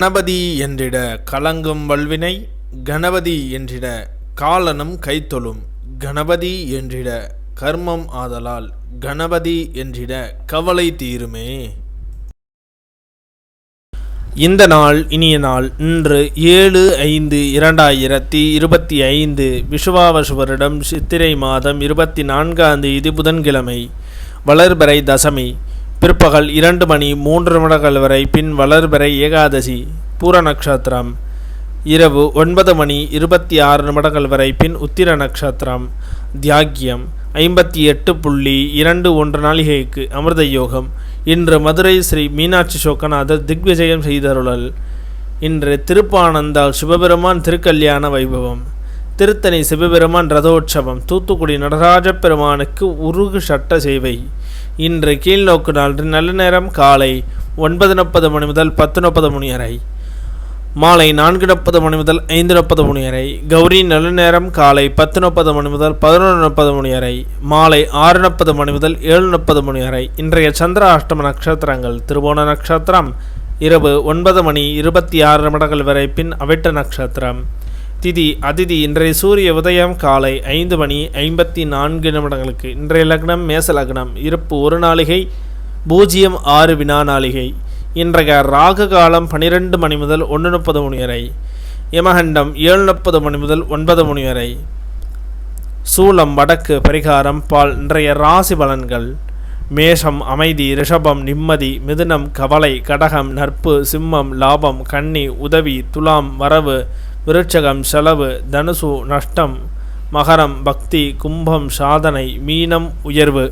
கணபதி என்றிட கலங்கும் வல்வினை கணபதி என்றிட காலனும் கைத்தொழும் கணபதி என்றிட கர்மம் ஆதலால் கணபதி என்றிட கவலை தீருமே. இந்த நாள் இனிய நாள் இன்று ஏழு ஐந்து இரண்டாயிரத்தி இருபத்தி ஐந்து விசுவாவசுவரிடம் சித்திரை மாதம் இருபத்தி நான்காம் தேதி புதன்கிழமை வளர்பறை தசமி. பிற்பகல் இரண்டு மணி மூன்று நிமிடங்கள் வரை பின் வளர்பிறை ஏகாதசி பூர நட்சத்திரம். இரவு ஒன்பது மணி இருபத்தி ஆறு நிமிடங்கள் வரை பின் உத்திர நட்சத்திரம். தியாகியம் ஐம்பத்தி எட்டு புள்ளி இரண்டு ஒன்று நாளிகைக்கு அமிர்த யோகம். இன்று மதுரை ஸ்ரீ மீனாட்சி சோக்கநாதர் திக்விஜயம் செய்தருளல். இன்று திருப்பானந்தால் சிவபெருமான் திருக்கல்யாண வைபவம். திருத்தணி சிவபெருமான் ரதோற்சவம். தூத்துக்குடி நடராஜ பெருமானுக்கு உருகு சட்ட சேவை. இன்று கீழ்நோக்கு நாள் நல்ல நேரம் காலை ஒன்பது முப்பது மணி முதல் பத்து முப்பது மணி வரை. மாலை நான்கு முப்பது மணி முதல் ஐந்து முப்பது மணி வரை. கௌரி நல்ல நேரம் காலை பத்து முப்பது மணி முதல் பதினொன்று முப்பது மணி வரை. மாலை ஆறு முப்பது மணி முதல் ஏழு முப்பது மணி வரை. இன்றைய சந்திர அஷ்டம நட்சத்திரங்கள் திருவோண நட்சத்திரம் இரவு ஒன்பது மணி இருபத்தி ஆறு நிமிடங்கள் வரை பின் அவிட்ட நட்சத்திரம். திதி அதிதி இன்றைய சூரிய உதயம் காலை ஐந்து மணி ஐம்பத்தி நான்கு நிமிடங்களுக்கு. இன்றைய லக்னம் மேச லக்னம் இருப்பு ஒரு நாளிகை பூஜ்ஜியம் ஆறு வினா நாளிகை. இன்றைய ராகு காலம் பனிரெண்டு மணி முதல் ஒன்று முப்பது மணி வரை. யமகண்டம் ஏழு முப்பது மணி முதல் ஒன்பது மணி வரை. சூலம் வடக்கு பரிகாரம் பால் இன்றைய ராசி பலன்கள். மேஷம் அமைதி ரிஷபம் நிம்மதி மிதுனம் கவலை கடகம் நட்பு சிம்மம் லாபம் கன்னி உதவி துலாம் வரவு விருட்சகம் செலவு தனுசு நஷ்டம் மகரம் பக்தி கும்பம் சாதனை மீனம் உயர்வு.